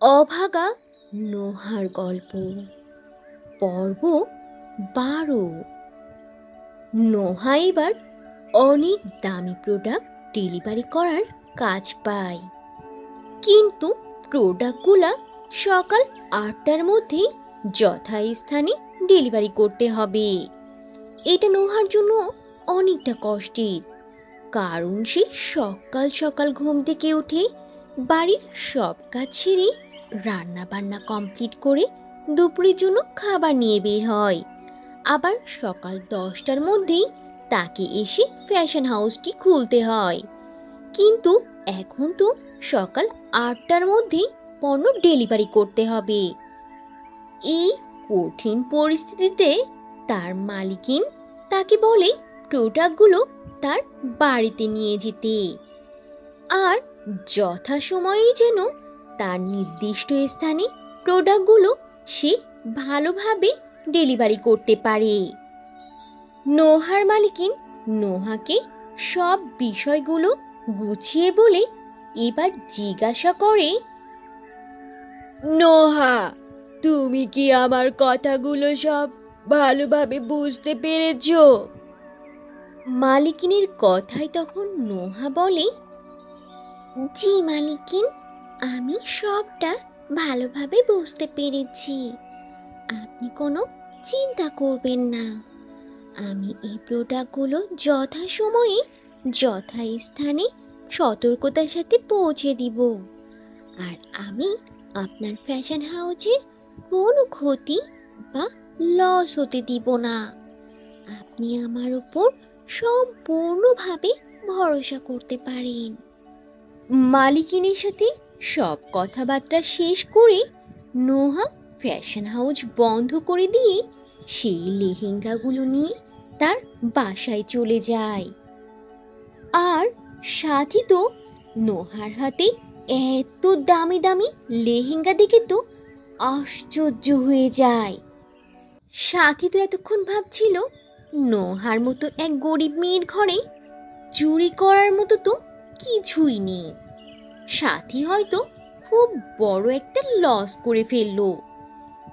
অভাগা নোহার গল্প। পর্ব বারো। নোহা এবার অনেক দামি প্রোডাক্ট ডেলিভারি করার কাজ পায়। কিন্তু প্রোডাক্টগুলা সকাল আটটার মধ্যেই যথাস্থানে ডেলিভারি করতে হবে। এটা নোহার জন্য অনেকটা কষ্টের, কারণ সে সকাল সকাল ঘুম থেকে উঠে বাড়ির সব কাজ সেরে রান্না বান্না কমপ্লিট করে দুপুরের জন্য খাবার নিয়ে বের হয়। আবার সকাল দশটার মধ্যেই তাকে এসে ফ্যাশন হাউসটি খুলতে হয়। কিন্তু এখন তো সকাল আটটার মধ্যেই পণ্য ডেলিভারি করতে হবে। এই কঠিন পরিস্থিতিতে তার মালিকিন তাকে বলে প্রোডাক্টগুলো তার বাড়িতে নিয়ে যেতে। আর যথাসময়েই যেন তার নির্দিষ্ট স্থানে প্রোডাক্টগুলো সে ভালোভাবে ডেলিভারি করতে পারে। নোহার মালিকিন নোহাকে সব বিষয়গুলো গুছিয়ে বলে এবার জিজ্ঞাসা করে, নোহা, তুমি কি আমার কথাগুলো সব ভালোভাবে বুঝতে পেরেছ? মালিকিনের কথায় তখন নোহা বলে, জি মালিকিন আমি সবটা ভালোভাবে বুঝতে পেরেছি। আপনি কোনো চিন্তা করবেন না। আমি এই প্রোডাক্টগুলো যথাসময়ে, যথাস্থানে সতর্কতার সাথে পৌঁছে দিব। আর আমি আপনার ফ্যাশন হাউসের কোনো ক্ষতি বা লস হতে দিব না। আপনি আমার উপর সম্পূর্ণভাবে ভরসা করতে পারেন। মালিকিনের সাথে সব কথাবার্তা শেষ করে নোহা ফ্যাশন হাউস বন্ধ করে দিয়ে সেই লেহেঙ্গাগুলো নিয়ে তার বাসায় চলে যায়। আর সাথী তো নোহার হাতে এত দামি দামি লেহেঙ্গা দেখে তো আশ্চর্য হয়ে যায়। সাথী তো এতক্ষণ ভাবছিল নোহার মতো এক গরিব মেয়ের ঘরে চুরি করার মতো তো কিছুই নেই। সাথী হয়তো খুব বড় একটা লস করে ফেলল।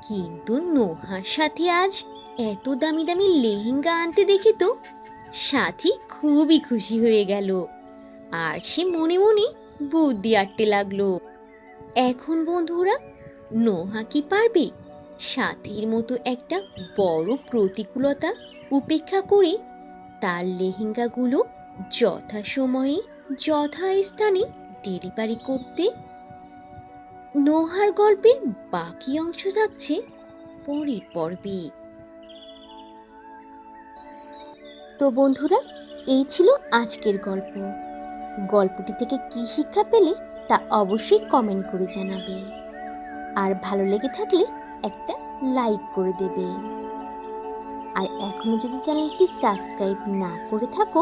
কিন্তু নোহার সাথে আজ এত দামি দামি লেহেঙ্গা আনতে দেখে তো সাথী খুবই খুশি হয়ে গেল। আর সে মনে মনে বুদ্ধি আটতে লাগল। এখন বন্ধুরা, নোহা কি পারবে? সাথীর মতো একটা বড় প্রতিকূলতা উপেক্ষা করে তার লেহেঙ্গাগুলো যথাসময়ে, যথাস্থানে ডেলিভারি করতে? নোহার গল্পের বাকি অংশ থাকছে পরের পর্বে। তো বন্ধুরা, এই ছিল আজকের গল্প। গল্পটি থেকে কি শিক্ষা পেলে তা অবশ্যই কমেন্ট করে জানাবে। আর ভালো লেগে থাকলে একটা লাইক করে দেবে। আর এখনও যদি চ্যানেলটি সাবস্ক্রাইব না করে থাকো